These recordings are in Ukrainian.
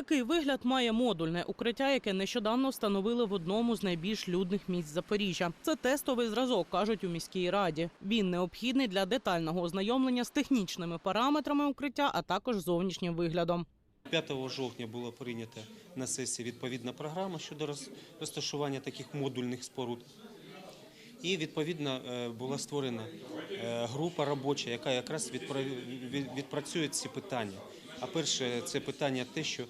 Такий вигляд має модульне укриття, яке нещодавно встановили в одному з найбільш людних місць Запоріжжя. Це тестовий зразок, кажуть у міській раді. Він необхідний для детального ознайомлення з технічними параметрами укриття, а також зовнішнім виглядом. 5 жовтня була прийнята на сесії відповідна програма щодо розташування таких модульних споруд. І відповідно е, була створена е, група робоча, яка якраз відпра- відпрацює ці питання. А перше, це питання те, що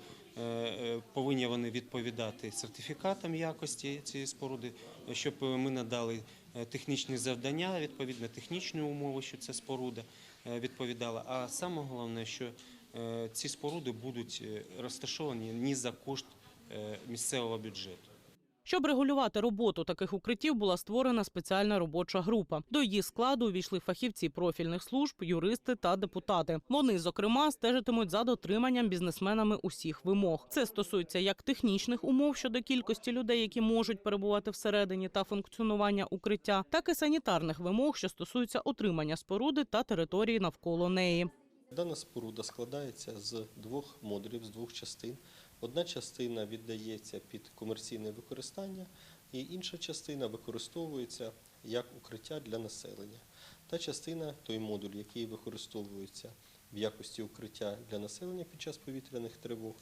повинні вони відповідати сертифікатам якості цієї споруди, щоб ми надали е, технічні завдання, відповідно технічні умови, що ця споруда е, відповідала. А саме головне, що е, ці споруди будуть е, розташовані не за кошт е, місцевого бюджету. Щоб регулювати роботу таких укриттів, була створена спеціальна робоча група. До її складу увійшли фахівці профільних служб, юристи та депутати. Вони, зокрема, стежитимуть за дотриманням бізнесменами усіх вимог. Це стосується як технічних умов щодо кількості людей, які можуть перебувати всередині та функціонування укриття, так і санітарних вимог, що стосуються утримання споруди та території навколо неї. Дана споруда складається з двох модулів, з двох частин. Одна частина віддається під комерційне використання, і інша частина використовується як укриття для населення. Та частина, той модуль, який використовується в якості укриття для населення під час повітряних тривог,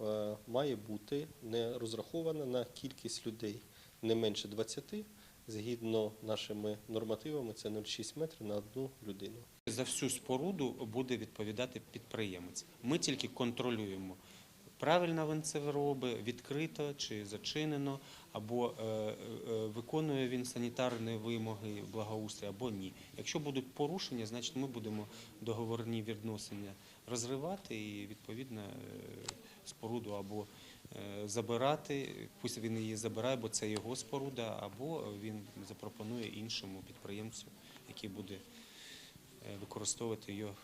е, має бути не розрахована на кількість людей не менше 20, згідно нашими нормативами, це 0,6 метрів на одну людину. За всю споруду буде відповідати підприємець. Ми тільки контролюємо, правильно він це робить, відкрито чи зачинено, або е, е, виконує він санітарні вимоги благоустрою, або ні. Якщо будуть порушення, значить ми будемо договорні відносини розривати і відповідно е, споруду або забирати. Пусть він її забирає, бо це його споруда, або він запропонує іншому підприємцю, який буде використовувати його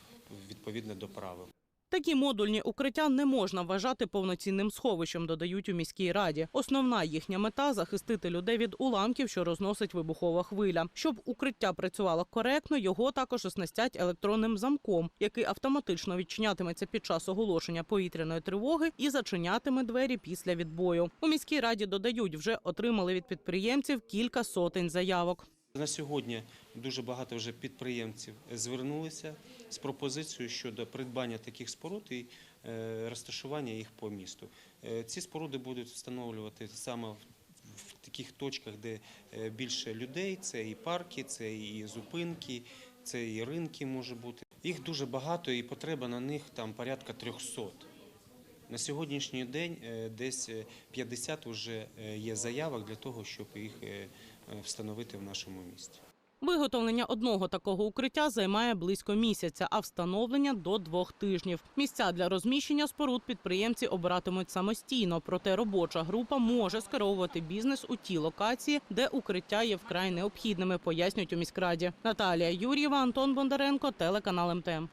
відповідно до правил. Такі модульні укриття не можна вважати повноцінним сховищем, додають у міській раді. Основна їхня мета захистити людей від уламків, що розносить вибухова хвиля. Щоб укриття працювало коректно, його також оснастять електронним замком, який автоматично відчинятиметься під час оголошення повітряної тривоги і зачинятиме двері після відбою. У міській раді додають, вже отримали від підприємців кілька сотень заявок. На сьогодні дуже багато вже підприємців звернулися з пропозицією щодо придбання таких споруд і е, розташування їх по місту. Е, Ці споруди будуть встановлювати саме в таких точках, де е, більше людей, це і парки, це і зупинки, це і ринки може бути. Їх дуже багато і потреба на них там порядка 300. На сьогоднішній день десь е, 50 вже є заявок для того, щоб їх встановити в нашому місті. Виготовлення одного такого укриття займає близько місяця, а встановлення до двох тижнів. Місця для розміщення споруд підприємці обиратимуть самостійно, проте робоча група може скеровувати бізнес у ті локації, де укриття є вкрай необхідними, пояснюють у міськраді. Наталія Юр'єва, Антон Бондаренко, телеканал МТМ.